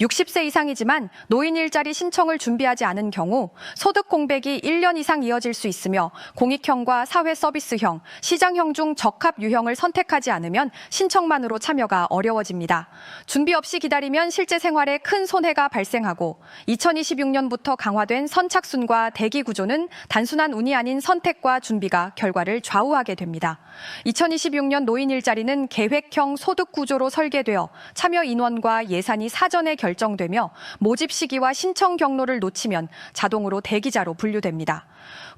60세 이상이지만 노인 일자리 신청을 준비하지 않은 경우 소득 공백이 1년 이상 이어질 수 있으며 공익형과 사회 서비스형, 시장형 중 적합 유형을 선택하지 않으면 신청만으로 참여가 어려워집니다. 준비 없이 기다리면 실제 생활에 큰 손해가 발생하고 2026년부터 강화된 선착순과 대기 구조는 단순한 운이 아닌 선택과 준비가 결과를 좌우하게 됩니다. 2026년 노인 일자리는 계획형 소득 구조로 설계되어 참여 인원과 예산이 사전에 결정되며 모집 시기와 신청 경로를 놓치면 자동으로 대기자로 분류됩니다.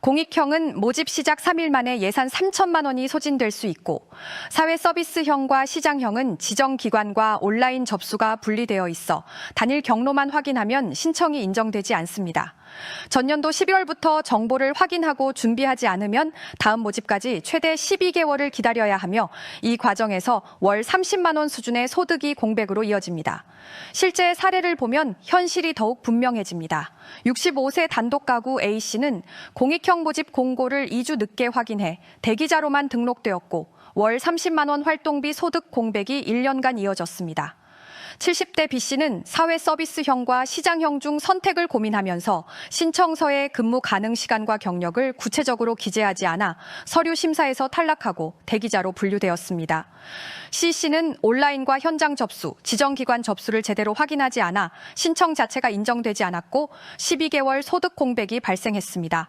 공익형은 모집 시작 3일 만에 예산 3천만 원이 소진될 수 있고 사회 서비스형과 시장형은 지정 기관과 온라인 접수가 분리되어 있어 단일 경로만 확인하면 신청이 인정되지 않습니다. 전년도 11월부터 정보를 확인하고 준비하지 않으면 다음 모집까지 최대 12개월을 기다려야 하며 이 과정에서 월 30만 원 수준의 소득이 공백으로 이어집니다. 실제 사례를 보면 현실이 더욱 분명해집니다. 65세 단독 가구 A씨는 공익형 모집 공고를 2주 늦게 확인해 대기자로만 등록되었고 월 30만 원 활동비 소득 공백이 1년간 이어졌습니다. 70대 B씨는 사회 서비스형과 시장형 중 선택을 고민하면서 신청서에 근무 가능 시간과 경력을 구체적으로 기재하지 않아 서류 심사에서 탈락하고 대기자로 분류되었습니다. C씨는 온라인과 현장 접수, 지정기관 접수를 제대로 확인하지 않아 신청 자체가 인정되지 않았고 12개월 소득 공백이 발생했습니다.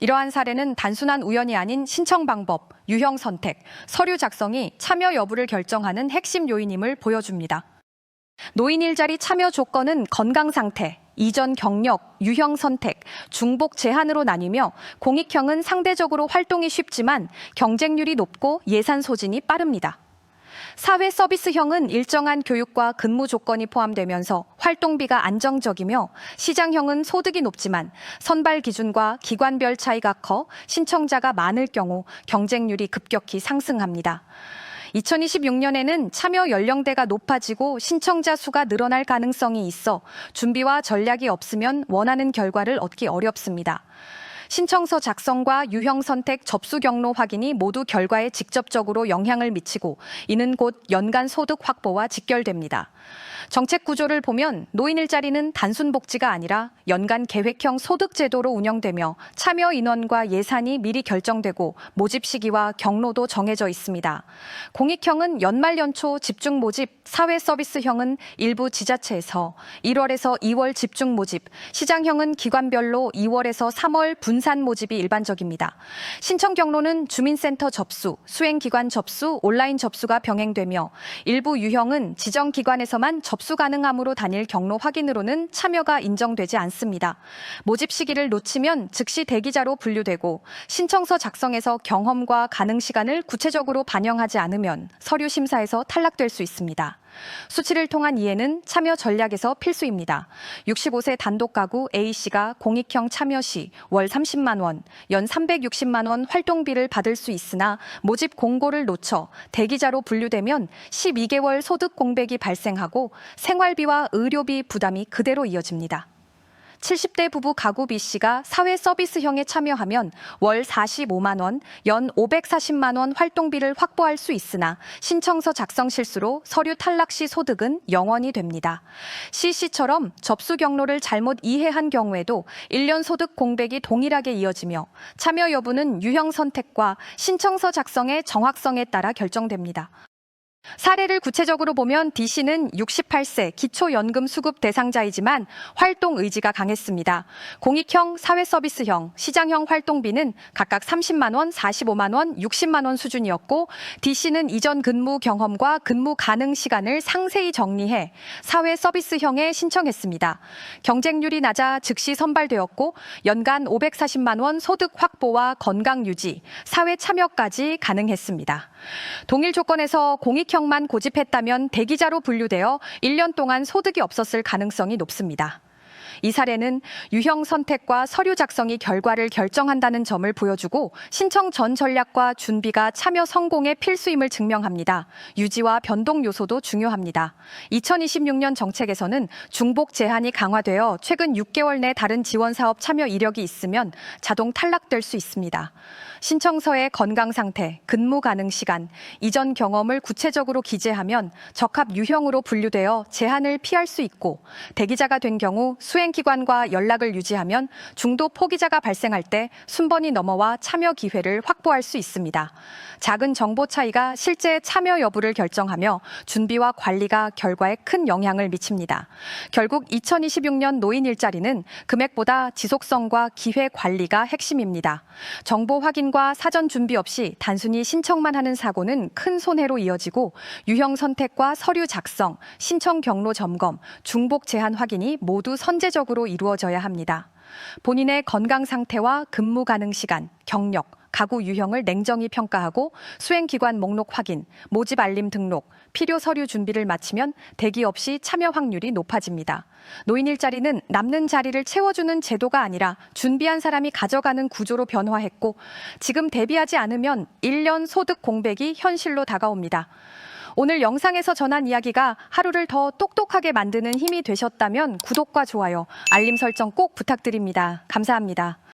이러한 사례는 단순한 우연이 아닌 신청 방법, 유형 선택, 서류 작성이 참여 여부를 결정하는 핵심 요인임을 보여줍니다. 노인 일자리 참여 조건은 건강 상태, 이전 경력, 유형 선택, 중복 제한으로 나뉘며 공익형은 상대적으로 활동이 쉽지만 경쟁률이 높고 예산 소진이 빠릅니다. 사회 서비스형은 일정한 교육과 근무 조건이 포함되면서 활동비가 안정적이며 시장형은 소득이 높지만 선발 기준과 기관별 차이가 커 신청자가 많을 경우 경쟁률이 급격히 상승합니다. 2026년에는 참여 연령대가 높아지고 신청자 수가 늘어날 가능성이 있어 준비와 전략이 없으면 원하는 결과를 얻기 어렵습니다. 신청서 작성과 유형 선택 접수 경로 확인이 모두 결과에 직접적으로 영향을 미치고 이는 곧 연간 소득 확보와 직결됩니다. 정책 구조를 보면 노인 일자리는 단순 복지가 아니라 연간 계획형 소득 제도로 운영되며 참여 인원과 예산이 미리 결정되고 모집 시기와 경로도 정해져 있습니다. 공익형은 연말 연초 집중 모집, 사회 서비스형은 일부 지자체에서 1월에서 2월 집중 모집, 시장형은 기관별로 2월에서 3월 분산 모집이 일반적입니다. 신청 경로는 주민센터 접수, 수행기관 접수, 온라인 접수가 병행되며 일부 유형은 지정 기관에서만 접수 가능함으로 단일 경로 확인으로는 참여가 인정되지 않습니다. 모집 시기를 놓치면 즉시 대기자로 분류되고 신청서 작성에서 경험과 가능 시간을 구체적으로 반영하지 않으면 서류 심사에서 탈락될 수 있습니다. 수치를 통한 이해는 참여 전략에서 필수입니다. 65세 단독 가구 A씨가 공익형 참여 시 월 30만 원, 연 360만 원 활동비를 받을 수 있으나 모집 공고를 놓쳐 대기자로 분류되면 12개월 소득 공백이 발생하고 생활비와 의료비 부담이 그대로 이어집니다. 70대 부부 가구 B 씨가 사회 서비스형에 참여하면 월 45만 원, 연 540만 원 활동비를 확보할 수 있으나 신청서 작성 실수로 서류 탈락 시 소득은 0원이 됩니다. C 씨처럼 접수 경로를 잘못 이해한 경우에도 1년 소득 공백이 동일하게 이어지며 참여 여부는 유형 선택과 신청서 작성의 정확성에 따라 결정됩니다. 사례를 구체적으로 보면 D 씨는 68세 기초연금 수급 대상자이지만 활동 의지가 강했습니다. 공익형, 사회서비스형, 시장형 활동비는 각각 30만 원, 45만 원, 60만 원 수준이었고 D 씨는 이전 근무 경험과 근무 가능 시간을 상세히 정리해 사회서비스형에 신청했습니다. 경쟁률이 낮아 즉시 선발되었고 연간 540만 원 소득 확보와 건강 유지, 사회 참여까지 가능했습니다. 동일 조건에서 공익형 만 고집했다면 대기자로 분류되어 1년 동안 소득이 없었을 가능성이 높습니다. 이 사례는 유형 선택과 서류 작성이 결과를 결정한다는 점을 보여주고 신청 전 전략과 준비가 참여 성공의 필수임을 증명합니다. 유지와 변동 요소도 중요합니다. 2026년 정책에서는 중복 제한이 강화되어 최근 6개월 내 다른 지원 사업 참여 이력이 있으면 자동 탈락될 수 있습니다. 신청서의 건강 상태, 근무 가능 시간, 이전 경험을 구체적으로 기재하면 적합 유형으로 분류되어 제한을 피할 수 있고 대기자가 된 경우 수행 기관과 연락을 유지하면 중도 포기자가 발생할 때 순번이 넘어와 참여 기회를 확보할 수 있습니다. 작은 정보 차이가 실제 참여 여부를 결정하며 준비와 관리가 결과에 큰 영향을 미칩니다. 결국 2026년 노인 일자리는 금액보다 지속성과 기회 관리가 핵심입니다. 정보 확인과 사전 준비 없이 단순히 신청만 하는 사고는 큰 손해로 이어지고 유형 선택과 서류 작성, 신청 경로 점검, 중복 제한 확인이 모두 선제 적으로 이루어져야 합니다. 본인의 건강 상태와 근무 가능 시간, 경력, 가구 유형을 냉정히 평가하고 수행기관 목록 확인, 모집 알림 등록, 필요 서류 준비를 마치면 대기 없이 참여 확률이 높아집니다. 노인 일자리는 남는 자리를 채워주는 제도가 아니라 준비한 사람이 가져가는 구조로 변화했고 지금 대비하지 않으면 1년 소득 공백이 현실로 다가옵니다. 오늘 영상에서 전한 이야기가 하루를 더 똑똑하게 만드는 힘이 되셨다면 구독과 좋아요, 알림 설정 꼭 부탁드립니다. 감사합니다.